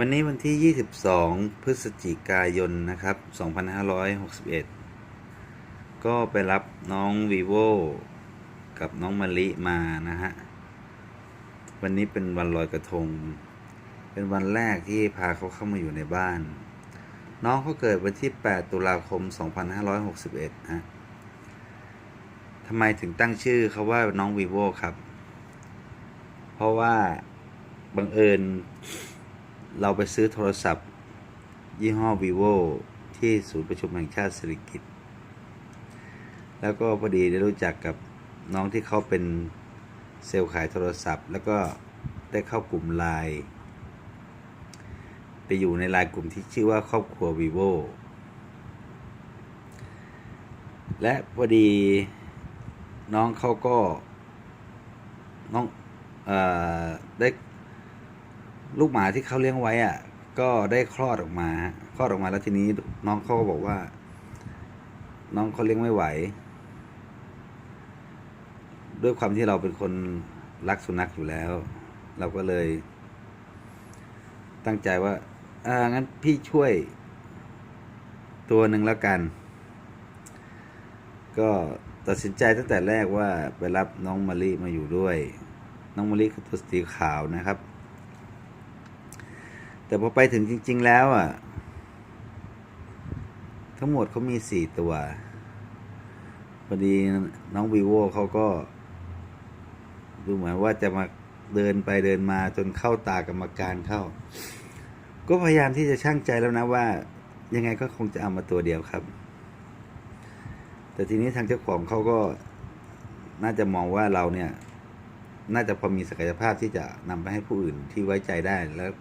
วันนี้วันที่ 22 พฤศจิกายน นะครับ 2561 ก็ไปรับน้องวีโวกับน้องมะลิมานะฮะ วันนี้เป็นวันลอยกระทง เป็นวันแรกที่พาเขาเข้ามาอยู่ในบ้าน น้องเขาเกิดวันที่ 8 ตุลาคม 2561 ฮะทำไมถึงตั้งชื่อเขาว่าน้องวีโวครับ เพราะว่าบังเอิญ เราไปซื้อโทรศัพท์ ยี่ห้อ vivo ที่ศูนย์ประชุมแห่งชาติสิริกิตแล้วก็พอดีได้รู้จักกับน้องที่เขาเป็นเซลล์ขายโทรศัพท์ แล้วก็ได้เข้ากลุ่มไลน์ไปอยู่ในไลน์กลุ่มที่ชื่อว่าครอบครัว vivo และพอดีน้องเขาก็น้องอได้ ลูกหมาที่เขาเลี้ยงไว้อะ ก็ได้คลอดออกมาคลอดออกมาแล้วทีนี้น้องเขาก็บอกว่า น้องเขาเลี้ยงไม่ไหว ด้วยความที่เราเป็นคนรักสุนัขอยู่แล้ว เราก็เลย ตั้งใจว่าอ่างั้นพี่ช่วย ตัวหนึ่งแล้วกัน ก็ตัดสินใจตั้งแต่แรกว่าไปรับน้องมะลิมาอยู่ด้วย น้องมะลิคือตัวสีขาวนะครับ แต่พอไปถึงจริง ๆ แล้วอะ ทั้งหมดเขามีสี่ตัวพอดีน้องวีโวเขาก็ ดูเหมือนว่าจะมาเดินไปเดินมาจนเข้าตากรรมการเข้า ก็พยายามที่จะช่างใจแล้วนะว่า ยังไงก็คงจะเอามาตัวเดียวครับ แต่ทีนี้ทางเจ้าของเขาก็น่าจะมองว่าเราเนี่ย น่าจะพอมีศักยภาพที่จะนำไปให้ผู้อื่นที่ไว้ใจได้แล้ว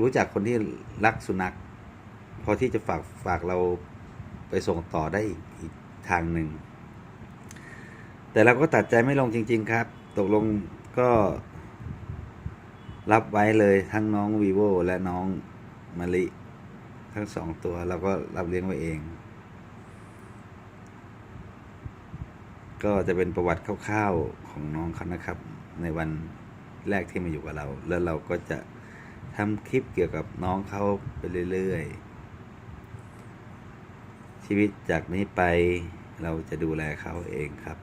รู้จักคนที่รักสุนัข พอที่จะฝากฝากเราไปส่งต่อได้อีกอกทางหนึ่ง แต่เราก็ตัดใจไม่ลงจริง ๆ ครับ ตกลงก็รับไว้เลยทั้งน้องวีโวและน้องมะลิ ทั้งสองตัวเราก็รับเลี้ยงไว้เอง ก็จะเป็นประวัติคร่าวๆของน้องเขานะครับ ในวันแรกที่มาอยู่กับเรา แล้วเราก็จะ ทำคลิปเกี่ยวกับน้องเขาไปเรื่อยๆ ชีวิตจากนี้ไปเราจะดูแลเขาเองครับ